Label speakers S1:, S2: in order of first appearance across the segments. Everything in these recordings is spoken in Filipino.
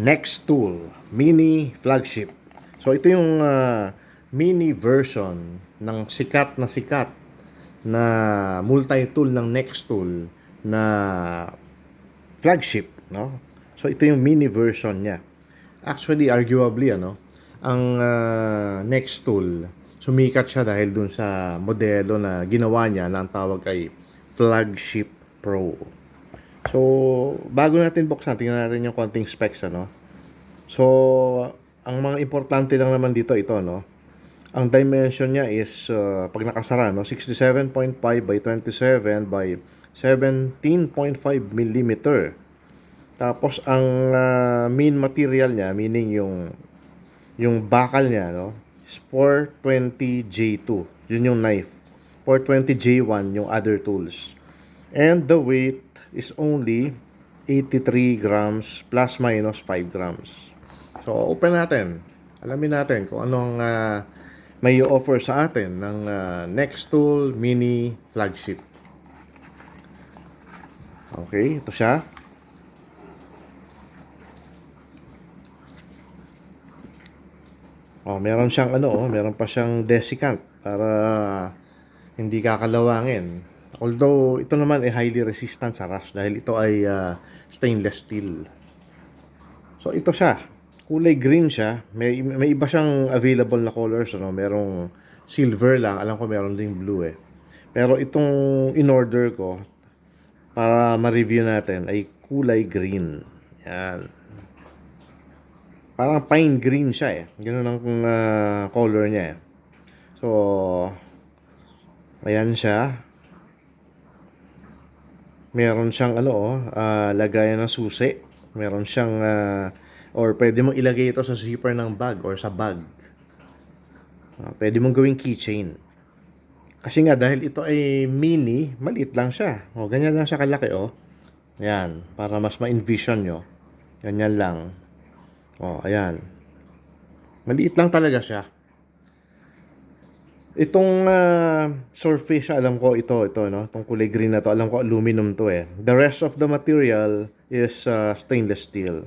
S1: Next Tool Mini Flagship. So ito yung ah, mini version ng sikat na sikat na multi-tool ng Next Tool na flagship, no? So ito yung mini version niya. Actually, arguably, ano, ang ah, Next Tool, sumikat siya dahil dun sa modelo na ginawa niya na ang tawag ay Flagship Pro. So, bago natin buksan, tingnan natin yung konting specs, ano. So, ang mga importante lang naman dito, ito, no. Ang dimension niya is, uh, pag nakasara, no, 67.5 by 27 by 17.5 millimeter. Tapos, ang uh, main material niya, meaning yung yung bakal niya, no, is 420J2. Yun yung knife. 420J1 yung other tools. And the weight is only 83 grams plus minus 5 grams. So, open natin. Alamin natin kung anong ah, may offer sa atin ng ah, Next Tool Mini Flagship. Okay, ito siya. Oh, meron siyang ano, oh, meron pa siyang desiccant para hindi kakalawangin. Although ito naman ay highly resistant sa rust dahil ito ay ah, stainless steel. So ito siya. Kulay green siya. May may iba siyang available na colors ano, merong silver lang, alam ko meron ding blue eh. Pero itong in-order ko para ma-review natin ay kulay green. Yan. Parang pine green siya eh. Ganun ang ah, color niya eh. So, ayan siya. Meron siyang ano oh, ah, lagayan ng susi. Meron siyang ah, or pwede mong ilagay ito sa zipper ng bag or sa bag. Ah, pwede mong gawing keychain. Kasi nga dahil ito ay mini, maliit lang siya. O ganyan lang siya kalaki oh. Ayan, para mas ma-envision nyo. Ganyan lang. O, ayan. Maliit lang talaga siya. Itong ah, surface, alam ko ito, ito, no? Itong kulay green na to, alam ko aluminum to eh. The rest of the material is ah, stainless steel.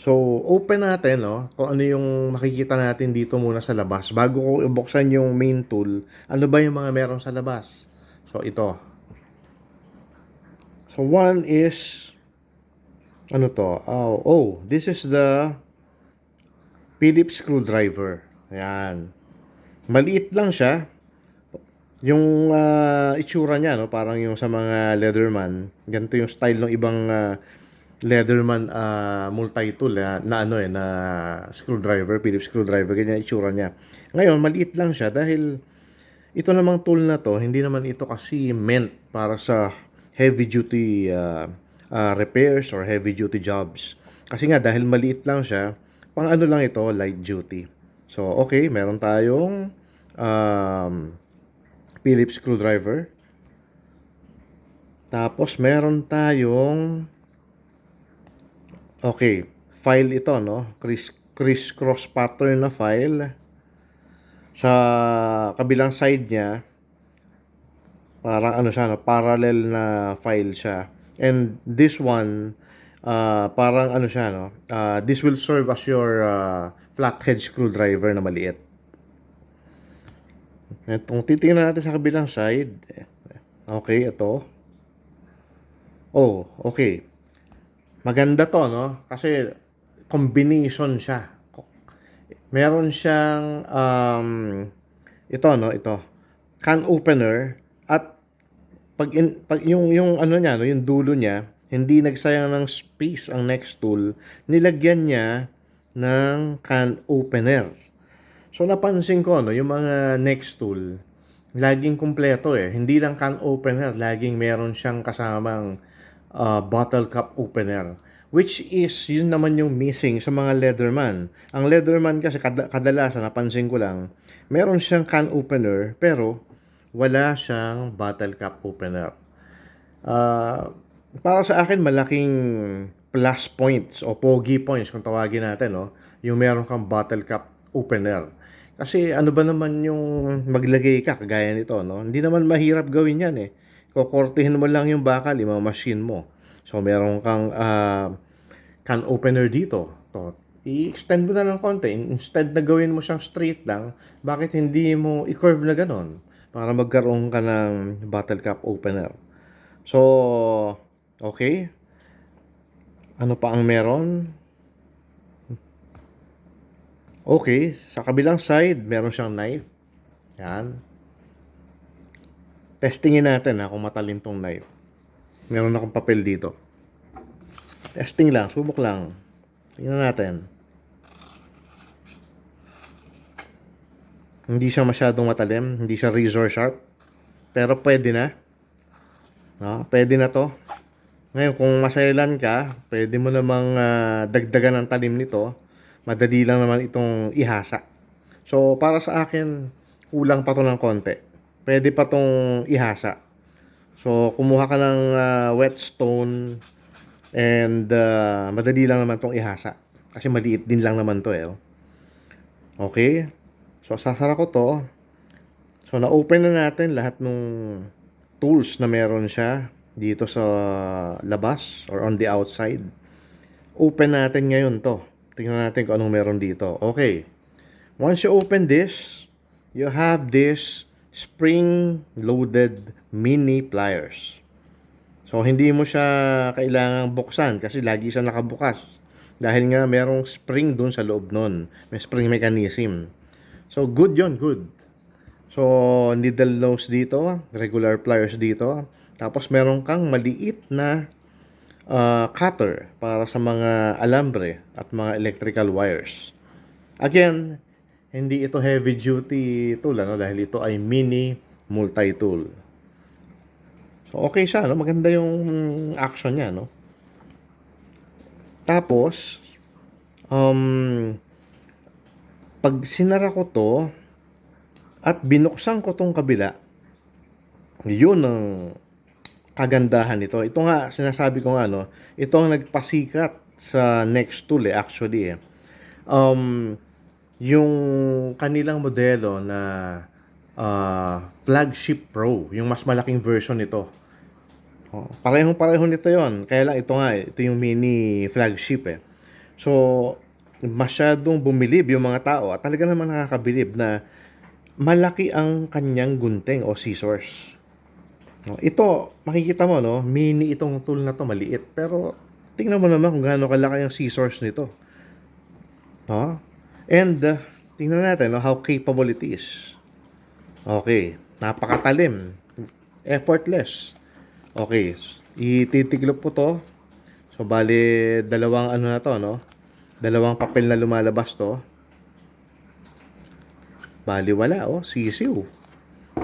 S1: So, open natin, no? Kung ano yung makikita natin dito muna sa labas. Bago ko ibuksan yung main tool, ano ba yung mga meron sa labas? So, ito. So, one is, ano to? Oh, oh this is the Phillips screwdriver. Ayan. Maliit lang siya. Yung ah, itsura niya, no? parang yung sa mga Leatherman. Ganito yung style ng ibang ah, Leatherman ah, multi-tool ah, na ano eh, na screwdriver, Phillips screwdriver, ganyan itsura niya. Ngayon, maliit lang siya dahil ito namang tool na to, hindi naman ito kasi meant para sa heavy duty ah, ah, repairs or heavy duty jobs. Kasi nga dahil maliit lang siya, pang ano lang ito, light duty. So, okay, meron tayong um, Phillips screwdriver. Tapos meron tayong Okay, file ito no, criss criss cross pattern na file. Sa kabilang side niya parang ano siya, no, parallel na file siya. And this one uh, parang ano siya no, uh, this will serve as your uh, flathead screwdriver na maliit. Itong titingnan natin sa kabilang side. Okay, ito. Oh, okay. Maganda to, no? Kasi combination siya. Meron siyang um, ito, no? Ito. Can opener at pag, in, pag yung yung ano niya, no, yung dulo niya, hindi nagsayang ng space ang next tool, nilagyan niya ng can opener. So napansin ko no, yung mga next tool, laging kumpleto eh. Hindi lang can opener, laging meron siyang kasamang uh, bottle cap opener. Which is, yun naman yung missing sa mga Leatherman. Ang Leatherman kasi kad- kadalasan, napansin ko lang, meron siyang can opener, pero wala siyang bottle cap opener. Uh, para sa akin, malaking plus points o pogi points kung tawagin natin, no? yung meron kang bottle cap opener. Kasi ano ba naman yung maglagay ka kagaya nito, no? Hindi naman mahirap gawin yan eh. Kukortihin mo lang yung bakal, yung machine mo. So meron kang uh, can opener dito. To, i-extend mo na ng konti. Instead na gawin mo siyang straight lang, bakit hindi mo i-curve na ganon? Para magkaroon ka ng bottle cap opener. So, okay. Ano pa ang meron? Okay, sa kabilang side, meron siyang knife. Yan. Testingin natin ha, kung matalin tong knife. Meron akong papel dito. Testing lang, subok lang. Tingnan natin. Hindi siya masyadong matalim, hindi siya razor sharp. Pero pwede na. No, pwede na to. Ngayon, kung masailan ka, pwede mo namang ah, dagdagan ng talim nito. Madali lang naman itong ihasa. So, para sa akin, kulang pa to ng konti. Pwede pa tong ihasa. So, kumuha ka ng ah, whetstone and ah, madali lang naman tong ihasa. Kasi maliit din lang naman to eh. oh. Okay? So, sasara ko to. So, na-open na natin lahat ng tools na meron siya dito sa labas or on the outside. Open natin ngayon to. Tingnan natin kung anong meron dito. Okay. Once you open this, you have this spring-loaded mini pliers. So, hindi mo siya kailangang buksan kasi lagi siya nakabukas. Dahil nga merong spring dun sa loob nun. May spring mechanism. So, good yon good. So, needle nose dito, regular pliers dito. Tapos, meron kang maliit na uh, cutter para sa mga alambre at mga electrical wires. Again, hindi ito heavy duty tool ano dahil ito ay mini multi-tool. So, okay siya, no? Maganda yung action niya, no? Tapos, um, pag sinara ko to, at binuksan ko tong kabila, yun ang kagandahan nito. Ito nga, sinasabi ko nga, no, ito ang nagpasikat sa next tool eh, actually eh. Um, yung kanilang modelo na uh, flagship pro, yung mas malaking version nito. Oh, parehong pareho nito yon. Kaya lang ito nga, eh, ito yung mini flagship eh. So, masyadong bumilib yung mga tao at talaga naman nakakabilib na malaki ang kanyang gunting o scissors. Ito, makikita mo, no, mini itong tool na to, maliit. Pero, tingnan mo naman kung gaano kalaki ang scissors nito. No? And, uh, tingnan natin no, how capable it is. Okay, napakatalim. Effortless. Okay, ititiklop ko to. So, bali, dalawang ano na to, no? Dalawang papel na lumalabas to. Bali, wala, oh. Sisiw.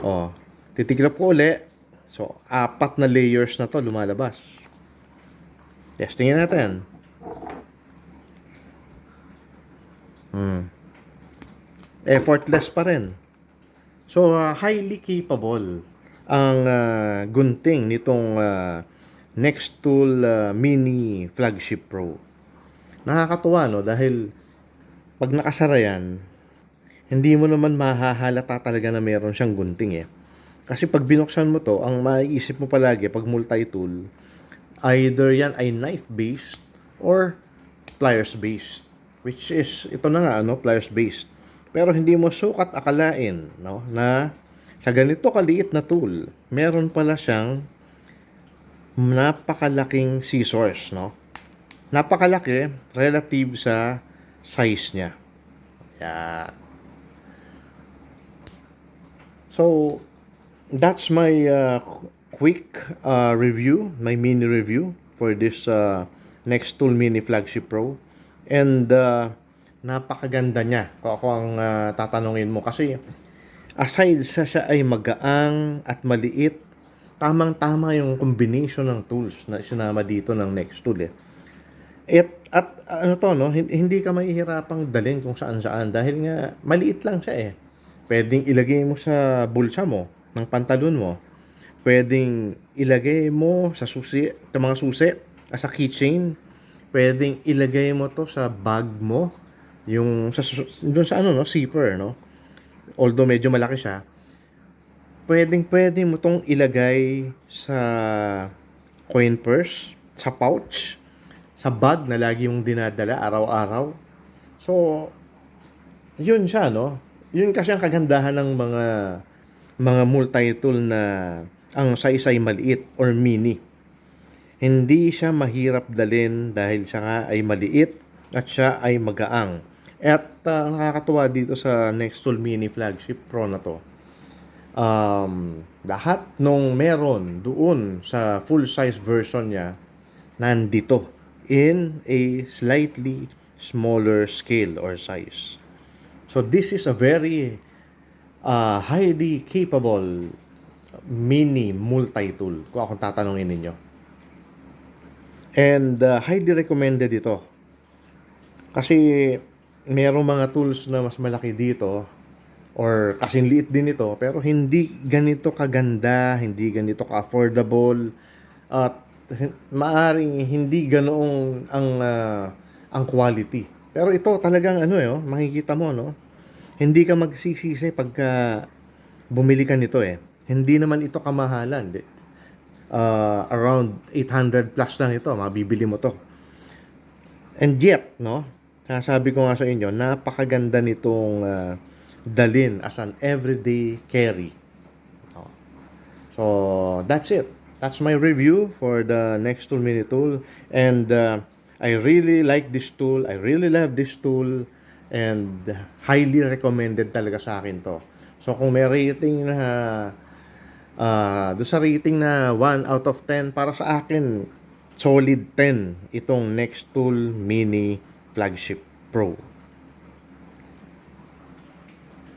S1: Oh, titiklop ko uli. So, apat na layers na to lumalabas. Testingin natin. Hmm. Effortless pa rin. So, uh, highly capable ang uh, gunting nitong uh, Nextool uh, Mini Flagship Pro. Nakakatuwa, no? Dahil pag nakasara yan, hindi mo naman mahahalata talaga na meron siyang gunting eh. Kasi pag binuksan mo to, ang maiisip mo palagi pag multi-tool, either yan ay knife-based or pliers-based. Which is, ito na nga, ano, pliers-based. Pero hindi mo sukat akalain, no, na sa ganito kaliit na tool, meron pala siyang napakalaking scissors, no? Napakalaki relative sa size niya. Yan. So, that's my uh, quick uh, review, my mini review for this uh, Nextool Mini Flagship Pro. And uh, napakaganda niya kung ako ang uh, tatanungin mo. Kasi aside sa siya ay magaang at maliit, tamang-tama yung combination ng tools na sinama dito ng Nextool eh. At, at ano to, no? hindi ka mahihirapang dalhin kung saan-saan dahil nga maliit lang siya eh. Pwedeng ilagay mo sa bulsa mo, ng pantalon mo. Pwedeng ilagay mo sa susi, sa mga susi, ah, sa keychain. Pwedeng ilagay mo to sa bag mo, yung sa doon sa ano no, zipper no. Although medyo malaki siya, pwedeng pwede mo tong ilagay sa coin purse, sa pouch, sa bag na lagi mong dinadala araw-araw. So, yun siya, no? Yun kasi ang kagandahan ng mga mga multi-tool na ang size ay maliit or mini. Hindi siya mahirap dalin dahil siya nga ay maliit at siya ay magaang. At uh, nakakatuwa dito sa Nextool Mini Flagship Pro na to. Um, lahat nung meron doon sa full-size version niya, nandito in a slightly smaller scale or size. So this is a very uh, highly capable mini multi-tool kung akong tatanungin ninyo. And uh, highly recommended ito. Kasi merong mga tools na mas malaki dito or kasing liit din ito pero hindi ganito kaganda, hindi ganito ka-affordable at maaring hindi ganoong ang ah, ang quality. Pero ito talagang ano eh, oh, makikita mo no. Hindi ka magsisisi pagka bumili ka nito eh. Hindi naman ito kamahalan. Ah, around 800 plus lang ito, mabibili mo to. And yet, no, sabi ko nga sa inyo, napakaganda nitong ah, dalin as an everyday carry. So, that's it. That's my review for the next tool mini tool. And uh, I really like this tool. I really love this tool. And highly recommended talaga sa akin to. So, kung may rating na uh, do sa rating na 1 out of 10, para sa akin, solid 10 itong Next Tool Mini Flagship Pro.